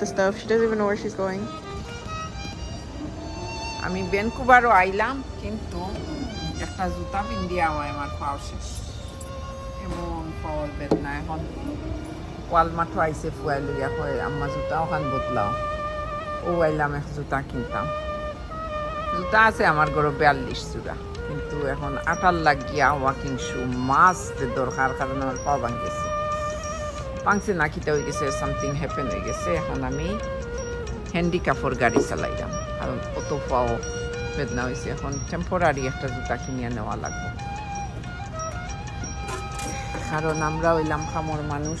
the stuff. She doesn't even know where she's going. আমি ভ্যানকুভারও আইলাম, কিন্তু একটা জুতা পিন্দিয়া হয় আমার পাও শেষ। এমন পাওয়ার বেদনা এখন ওয়ালমার্টও আইসে ফুয়াই লইয়া হয় আম্মা জুতা ওখান বদলাও। ও আইলাম এক জুতা কিনতাম। জুতা আছে আমার ঘরে বিয়াল্লিশ জোড়া কিন্তু এখন আটার লাগিয়া ওয়াকিং শু মাস্ট দরকার, কারণ আমার পা ভাঙিয়েছে ভাঙছে না কিতে হয়ে গেছে সামথিং হ্যাপেন হয়ে গেছে এখন আমি হ্যান্ডিক্যাফর গাড়ি চালাইলাম কারণ অত পাও বেদনা হয়েছে এখন টেম্পোরারি একটা জুতা কিনিয়ে নেওয়া লাগবে কারণ আমরা হইলাম খামর মানুষ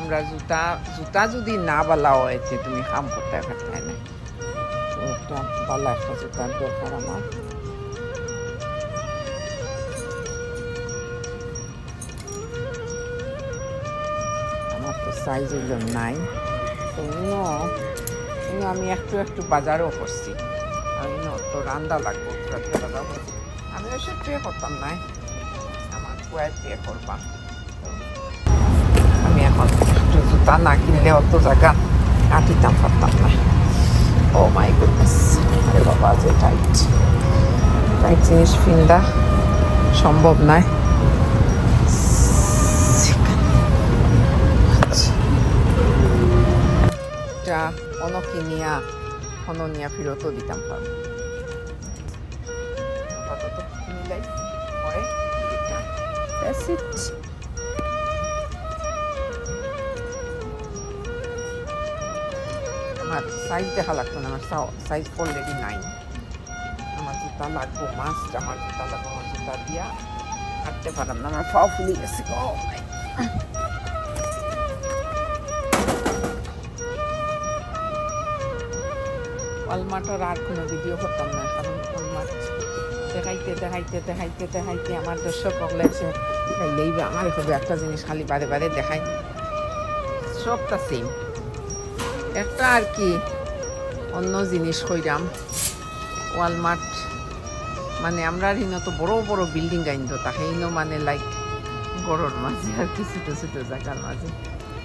আমরা জুতা জুতা যদি না বালা হয় তুমি কাম করতে পারতে না তো বালা একটা জুতার দরকার আমার সাইজ হইল নাই। তো ইনো ইনো আমি একটু একটু বাজারও করছি। ইনো তো রান্দা লাগবো আমি ওইসব পে করতাম নাই আমার কুয়ায় পে করবা। আমি এখন একটু জুতা না কিনলে অত জায়গা কাটিতাম, পারতাম না। ও মাই গুডনেস আরে বাবা, যে টাইট টাইট জিনিস ফিন্দা সম্ভব নয়। এটা অনকিনিয়া অননিয়া ফেরতও দিতাম পারব আপাতত কিনিলাই পরে এটা That's it. আমার সাইজ দেখা লাগতো না আমার সাইজ অলরেডি নাই আমার জুতা লাগবো মাস্ট আমার জুতা লাগবো আমার জুতা দিয়া হাঁটতে পারলাম না আমার ফাও ফুলে গেছে গো ওয়ালমার্টের আর কোনো ভিডিও করতাম না কারণ ওয়ালমার্ট দেখাইতে দেখাইতে দেখাইতে দেখাইতে আমার দর্শক লাগছে খাইলেই আমার হবে একটা জিনিস খালি বারে বারে দেখাই। সবটা সেম একটা আর কি? অন্য জিনিস কইরাম ওয়ালমার্ট মানে আমরা হিনো তো বড় বড় বিল্ডিং আইন তো তাকে হিনো মানে লাইক গড়ের মাঝে আর কি ছোটো ছোটো জায়গার মাঝে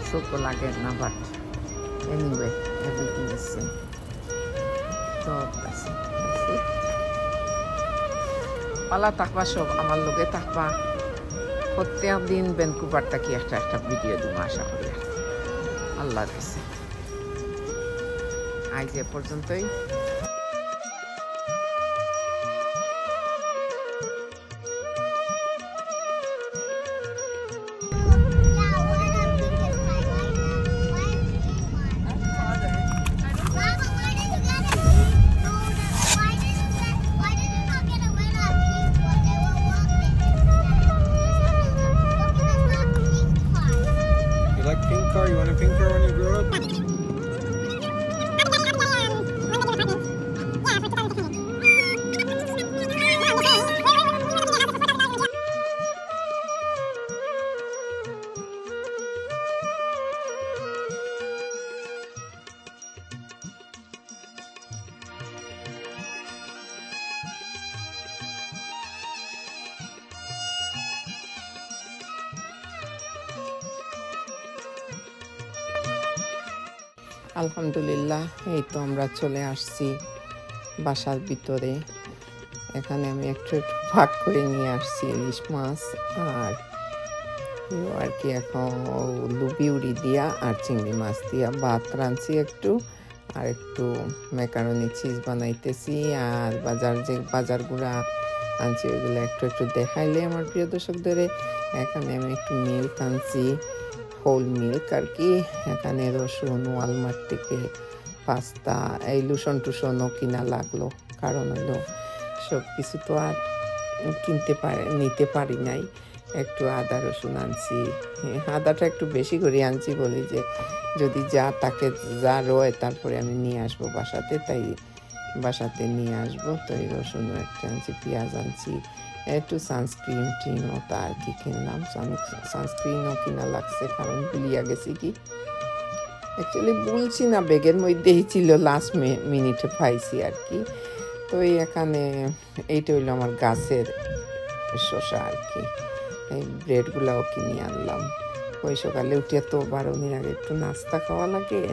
চোখ লাগে না but anyway everything is same আছে। পালা থাকবা সব, আমার লগে থাকবা। প্রত্যেক দিন ভ্যানকুভার থাকি একটা একটা ভিডিও দিব আশা করি। আল্লাহ কাছে আজ এ পর্যন্তই। আলহামদুলিল্লাহ, এই তো আমরা চলে আসছি বাসার ভিতরে। এখানে আমি একটু একটু ভাগ করে নিয়ে আসছি ইলিশ মাছ আর আর কি এখন লুবি উড়ি দিয়া আর চিংড়ি মাছ দিয়া। ভাত রাঁধছি একটু আর একটু ম্যাকারনি চিজ বানাইতেছি আর বাজার যে বাজারগুলা আনছি, ওইগুলো একটু একটু দেখাইলে আমার প্রিয় দর্শকদের। এখানে আমি একটু মিল্ক আনছি। হোল মিল্ক আর কি। এখানে রসুন ওয়ালমার্ট থেকে পাস্তা এই লুসন টুসনও কিনা লাগল। কারণ হলো সব কিছু তো আর কিনতে পারে নিতে পারি নাই। একটু আদা রসুন আনছি। হ্যাঁ, আদাটা একটু বেশি করে আনছি বলি যে যদি যা তাকে যা রয় তারপরে আমি নিয়ে আসব বাসাতে তাই বাসাতে নিয়ে আসব। তো এই রসুনও একটা আনছি পেঁয়াজ আনছি একটু সানস্ক্রিন টিনও আর কি কিনলাম? সানস্ক্রিনও কিনা লাগছে, কারণ ভুলিয়া গেছি কি? অ্যাকচুয়ালি বলছি না ব্যাগের মধ্যেই ছিল লাস্ট মিনিটে পাইছি আর কি। তো এই এখানে এইটা হইল আমার গাছের শসা আর কি। এই ব্রেডগুলাও কিনে আনলাম। ওই সকালে উঠে তো বারোনির আগে একটু নাস্তা খাওয়া লাগে।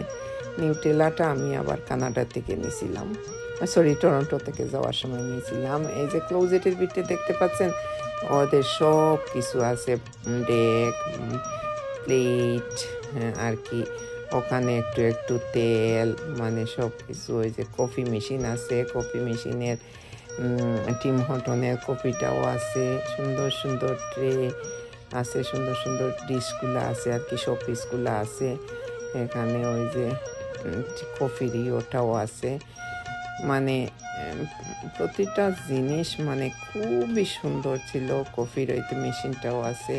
নিউটেলাটা আমি আবার কানাডা থেকে নিয়েছিলাম সরি টরন্টো থেকে যাওয়ার সময় নিয়েছিলাম। এই যে ক্লোজেটের ভিতরে দেখতে পাচ্ছেন, ওদের সব কিছু আছে ডেক প্লেট আর কি। ওখানে একটু একটু তেল মানে সব কিছু ওই যে কফি মেশিন আছে কফি মেশিনের টিম হটনের কফিটাও আছে। সুন্দর সুন্দর ট্রে আছে, সুন্দর সুন্দর ডিশগুলো আছে, আর কি সব পিসগুলো আছে। এখানে ওই যে কফির ওটাও আছে। মানে প্রতিটা জিনিস মানে খুবই সুন্দর ছিল। কফির ওই তো মেশিনটাও আছে।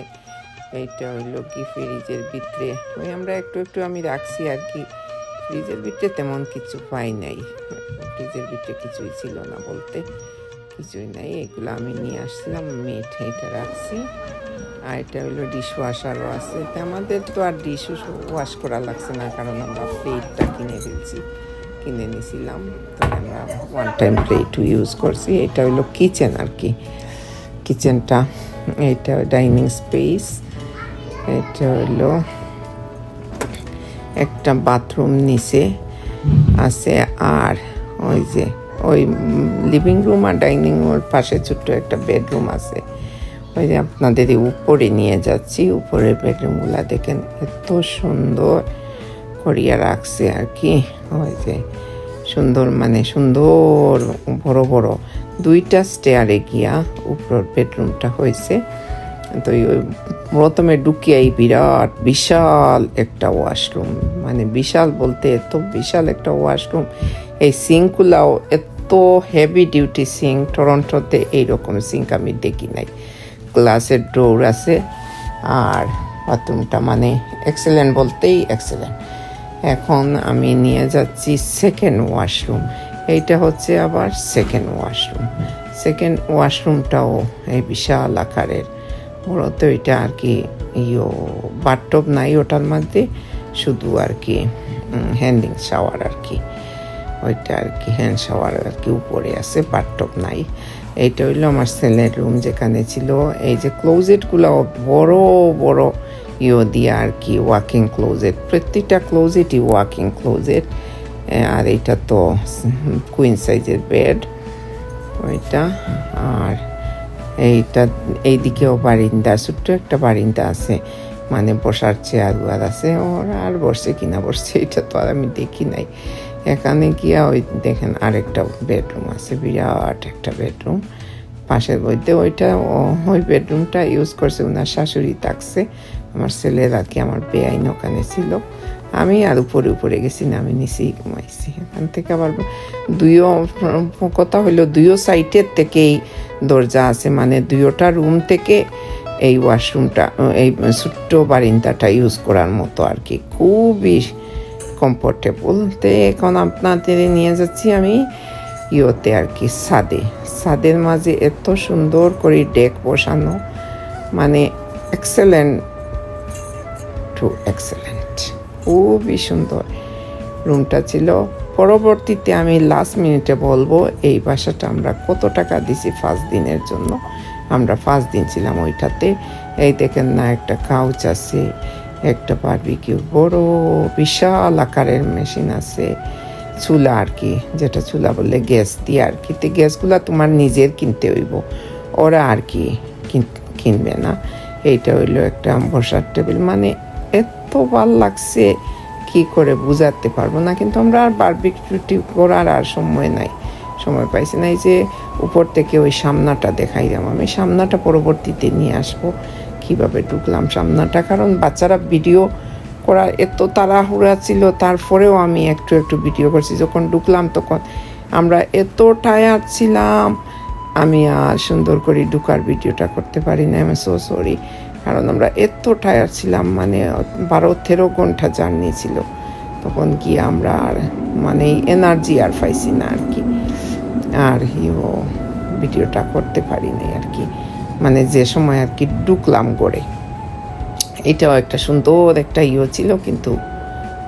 এইটা হইল কি ফ্রিজের ভিতরে। ওই আমরা একটু একটু আমি রাখছি আর কি। ফ্রিজের ভিতরে তেমন কিছু পাই নাই। ফ্রিজের ভিতরে কিছুই ছিল না বলতে। কিছুই নাই। এগুলো আমি নিয়ে আসছিলাম মেট এটা রাখছি। আর এটা হইল ডিশ ওয়াশারও আছে। আমাদের তো আর ডিশ ওয়াশ করা লাগছে না, কারণ আমরা প্লেটটা কিনে ফেলছি। কিনে নিয়েছিলাম। তো আমরা ওয়ান টাইম প্লেট ইউজ করছি। এটা হইল কিচেন আর কি। কিচেনটা এটা ডাইনিং স্পেস এটা হলো একটা বাথরুম নিচে আছে। আর ওই যে, ওই লিভিং রুম আর ডাইনিং রুমের পাশে ছোট্ট একটা বেডরুম আছে। ওই যে আপনাদের উপরে নিয়ে যাচ্ছি। উপরের বেডরুমগুলো দেখেন এত সুন্দর করিয়া রাখছে আর কি। যে সুন্দর মানে সুন্দর, বড় বড়। দুইটা স্টেয়ারে গিয়া উপর বেডরুমটা হয়েছে। তো প্রথমে ঢুকিয়াই বিরাট, বিশাল একটা ওয়াশরুম মানে বিশাল বলতে এত বিশাল একটা ওয়াশরুম এই সিঙ্কগুলাও এত হেভি ডিউটি সিঙ্ক টরন্টোতে এইরকম সিঙ্ক আমি দেখি নাই। গ্লাসের ডোর আছে, আর বাথরুমটা মানে এক্সেলেন্ট বলতেই এক্সেলেন্ট এখন আমি নিয়ে যাচ্ছি সেকেন্ড ওয়াশরুম এইটা হচ্ছে আবার সেকেন্ড ওয়াশরুম সেকেন্ড ওয়াশরুমটাও এই বিশাল আকারের। মূলত এটা আর কি ইয়ো বাথটব নাই ওটার মধ্যে। শুধু আর কি হ্যান্ডিং শাওয়ার আর কি। ওইটা আর কি হ্যান্ড শাওয়ার আর কি উপরে আছে বাথটব নাই। এইটা হইল আমার ছেলের রুম যেখানে ছিল। এই যে ক্লোজেটগুলো বড় বড় ইয়ে দিয়ে আর কি ওয়াকিং ক্লোজেট, প্রত্যেকটা ক্লোজেটই ওয়াকিং ক্লোজেট, আর এটা তো কুইন সাইজের বেড, ওইটা, আর এইটা, এইদিকেও বারিন্দা, ছোট্ট একটা বারিন্দা আছে মানে বসার চেয়ার উয়ার আছে, ওরা আর বসছে কিনা বসছে, এটা তো আর আমি দেখি নাই। এখানে গিয়া ওই দেখেন আরেকটা বেডরুম আছে, বিরাট একটা বেডরুম। পাশের বইতে ওইটা ওই বেডরুমটা ইউজ করছে ওনার শাশুড়ি থাকছে। আমার ছেলের আর কি আমার বেআইন ওখানে ছিল। আমি আর উপরে উপরে গেছি না আমি নিচেই ঘুমাইছি। এখান থেকে আবার দুইও, কথা হইল দুইও সাইডের থেকেই দরজা আছে। মানে দুইটা রুম থেকে এই ওয়াশরুমটা এই ছোট্ট বারিন্দাটা ইউজ করার মতো আর কি। খুবই কমফোর্টেবল তো এখন আপনাদের নিয়ে যাচ্ছি আমি। ইয়োতে আর কি সাদে সাদের মাঝে এত সুন্দর করে ডেক বসানো। মানে এক্সেলেন্ট টু এক্সেলেন্ট খুবই সুন্দর। রুমটা ছিল। পরবর্তীতে আমি লাস্ট মিনিটে বলব, এই বাসাটা আমরা কত টাকা দিছি ফার্স্ট দিনের জন্য? আমরা ফার্স্ট দিন ছিলাম ওইটাতে। এই দেখেন না, একটা কাউচ আছে, একটা বারবিকিউ বড় বিশাল আকারের মেশিন আছে। চুলা আর কি, যেটা চুলা বললে গ্যাস দিয়ে আর কি। তো গ্যাসগুলো তোমার নিজের কিনতে হইব। ওরা আর কি কিন- কিনবে না। এইটা হইল একটা বসার টেবিল। মানে এত ভালো লাগছে কি করে বুঝাতে পারব না। কিন্তু আমরা আর বারবিকিউটি করার আর সময় নাই, সময় পাইছি না। এই যে উপর থেকে ওই সামনাটা দেখাই দেখাইলাম আমি। সামনাটা পরবর্তীতে নিয়ে আসব। কীভাবে ঢুকলাম সামনাটা? কারণ বাচ্চারা ভিডিও করার এত তাড়াহুড়া ছিল, তারপরেও আমি একটু একটু ভিডিও করছি। যখন ঢুকলাম তখন আমরা এত টায়ার্ড ছিলাম, আমি আর সুন্দর করে ঢুকার ভিডিওটা করতে পারি না আমি সো সরি কারণ আমরা এত টায়ার্ড ছিলাম মানে বারো তেরো ঘণ্টা জার্নি ছিল। তখন গিয়ে আমরা আর মানে এনার্জি আর পাইছি না আর কি। আর ইও ভিডিওটা করতে পারি নাই আর কি। মানে যে সময় আর কি ঢুকলাম গড়ে। এটাও একটা সুন্দর একটা ইয়ে ছিল, কিন্তু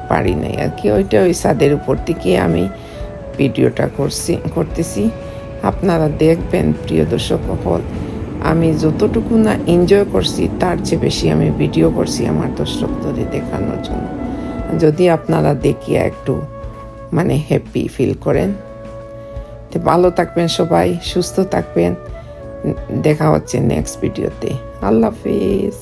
পারি নাই আর কি। ওইটা ওই ছাদের উপর থেকে আমি ভিডিওটা করছি, করতেছি। আপনারা দেখবেন, প্রিয় দর্শক সকল, আমি যতটুকু না এনজয় করছি, তার চেয়ে বেশি আমি ভিডিও করছি আমার দর্শকদের দেখানোর জন্য। যদি আপনারা দেখিয়া একটু মানে হ্যাপি ফিল করেন, তো ভালো থাকবেন সবাই, সুস্থ থাকবেন। দেখা হচ্ছে নেক্সট ভিডিওতে আল্লাহ হাফিজ।